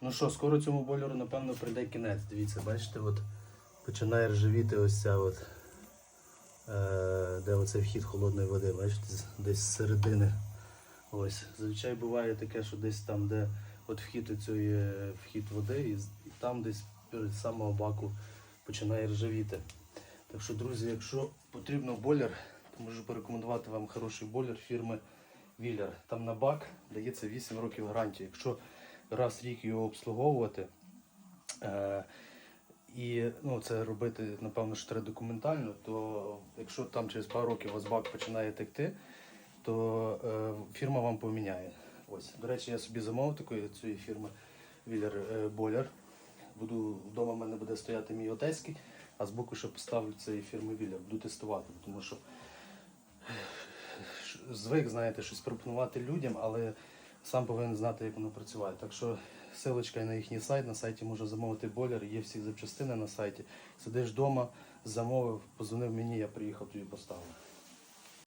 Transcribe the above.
Ну що, скоро цьому бойлеру, напевно, прийде кінець. Дивіться, бачите, от починає ржавіти ось ця от, е, де оцей вхід холодної води, бачите, десь з середини. Ось. Зазвичай буває таке, що десь там, де от вхід цієї е, вхід води, і, і там десь перед самого баку починає ржавіти. Так що, друзі, якщо потрібно бойлер, то можу порекомендувати вам хороший бойлер фірми Віллер. Там на бак дається 8 років гарантії. Якщо раз в рік його обслуговувати, е, і ну, це робити, напевно, що треба документально, то якщо там через пару років у вас бак починає текти, то е, фірма вам поміняє. Ось. До речі, я собі замовив такої цієї фірми Віллер е, бойлер. Буду, вдома в мене буде стояти мій одеський, а збоку ще поставлю цієї фірми Віллер. Буду тестувати, тому що звик, знаєте, щось пропонувати людям, але сам повинен знати, як воно працює. Так що ссылочка на їхній сайт, на сайті можна замовити бойлер, є всі запчастини на сайті. Сидиш вдома, замовив, позвонив мені, я приїхав тобі поставив.